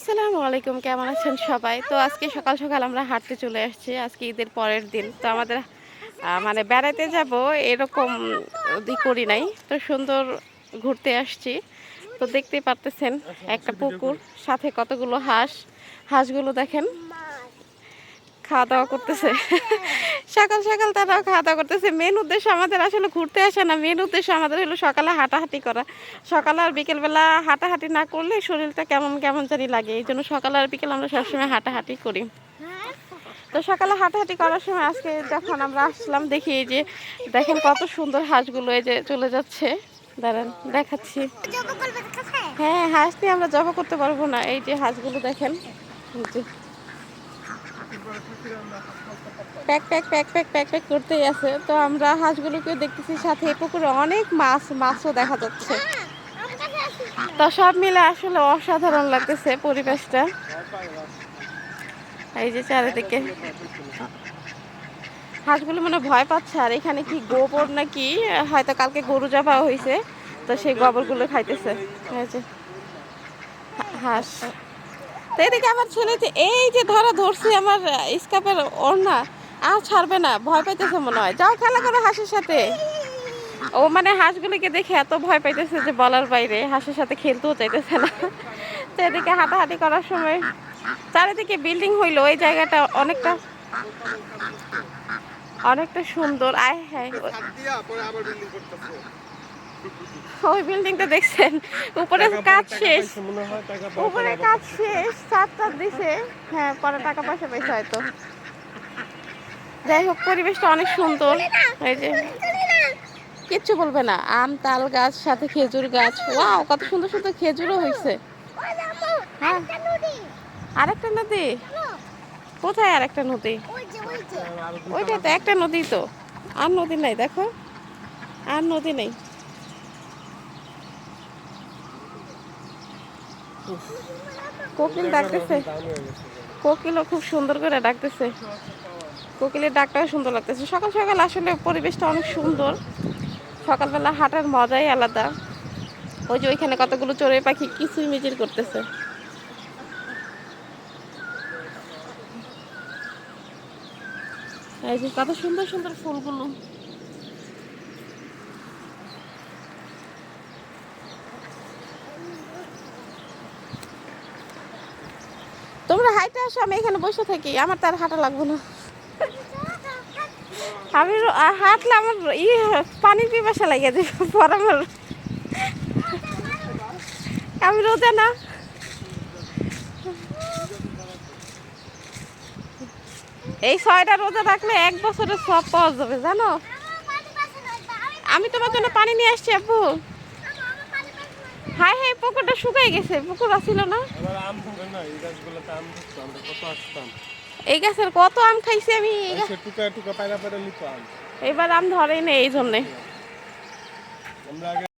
আসসালামু আলাইকুম, কেমন আছেন সবাই? তো আজকে সকাল সকাল আমরা হাঁটতে চলে আসছি, আজকে ঈদের পরের দিন। তো আমাদের মানে বেড়াতে যাব এরকম করি নাই। তো সুন্দর ঘুরতে আসছি। তো দেখতেই পারতেছেন, একটা পুকুর, সাথে কতগুলো হাঁস। হাঁসগুলো দেখেন, খাওয়া দাওয়া করতেছে। সকাল সকাল তারাও খাওয়া দাওয়া করতেছে। মেন উদ্দেশ্য আমাদের আসলে ঘুরতে আসে না। মেন উদ্দেশ্য আমাদের হলো সকালে হাঁটাহাঁটি করা। সকালে আর বিকেলবেলা হাঁটাহাঁটি না করলে শরীরটা কেমন কেমন জানি লাগে। এই জন্য সকাল আর বিকেল আমরা সবসময় হাঁটাহাঁটি করি। তো সকালে হাঁটাহাঁটি করার সময় আজকে যখন আমরা আসলাম দেখি এই যে দেখেন কত সুন্দর হাঁসগুলো এই যে চলে যাচ্ছে। দাঁড়ান দেখাচ্ছি। হ্যাঁ হাঁস দিয়ে আমরা জবা করতে পারব না। এই যে হাঁসগুলো দেখেন। প্যাক প্যাক প্যাক প্যাক প্যাক প্যাক করতেই আছে। তো আমরা হাঁসগুলোকে দেখতেছি সাথে পুকুরে অনেক মাছ, মাছও দেখা যাচ্ছে। তো সব মিলে আসলে অসাধারণ লাগতেছে পরিবেশটা। এই যে চারিদিকে। হাঁসগুলো মানে ভয় পাচ্ছে, আর এখানে কি গোবর নাকি? হয়তো কালকে গরু জবা হয়েছে, তো সেই গোবরগুলো খাইতেছে। হাঁস। এদিকে আমার ছেলে এই যে ধরা ধরছি আমার স্কাপের ওড়না, আর ছাড়বে না, ভয় পাইতেছে মনে হয়। যাও খেলা করো হাঁসের সাথে। ও মানে হাঁসগুলিকে দেখে এত ভয় পাইতেছে যে বলার বাইরে, হাঁসের সাথে খেলতেও চাইতেছে না। তো এদিকে হাঁটাহাঁটি করার সময় চারিদিকে বিল্ডিং হইল ওই জায়গাটা অনেকটা অনেকটা সুন্দর। আয় হ্যাঁ। ওই বিল্ডিংটা দেখছেন? উপরে কাজ শেষ। উপরে কাজ শেষ চারটার দিছে। হ্যাঁ পরে টাকা পয়সা পাইছে হয়তো। যাই হোক পরিবেশটা অনেক সুন্দর। এই যে কিচ্ছু বলবে না। আম তাল গাছ সাথে খেজুর গাছ। ওয়াও কত সুন্দর সুন্দর খেজুরও হয়েছে হ্যাঁ। আরেকটা নদী? কোথায় আরেকটা নদী? ওইটা তো একটা নদী তো। আর নদী নাই দেখো। আর নদী নেই। কোকিল ডাকতেছে। কোকিলও খুব সুন্দর করে ডাকতেছে। কোকিলের ডাকটাও সুন্দর লাগতেছে। সকাল সকাল আসলে পরিবেশটা অনেক সুন্দর। সকালবেলা হাঁটার মজাই আলাদা। ওই যে ওইখানে কতগুলো চড়ে পাখি কিছুই মিজির করতেছে। কত সুন্দর সুন্দর ফুলগুলো। তোমরা হাইটে আসো, আমি এখানে বসে থাকি। আমার তার হাঁটা লাগবে না। আমি হাঁটলে আমার ই পানির পিপাসা লাগে যে পর আমার। আমি রোজা না। এই ছয়টা রোজা থাকলে এক বছরের সব পাওয়া যাবে, জানো? আমি তোমার জন্য পানি নিয়ে আসছি, আব্বু। হাই হাই পুকুরটা শুকাই গেছে। পুকুর আছিল না? আম না এই গাছগুলোতে আম আমরা কত আসতাম। এই গাছের কত আম খাইছি আমি? এই গাছ- টুকা টুকা পায়রা পায়রা লিতো আম। এবার আম ধরেই না এই জন্যে। আমরা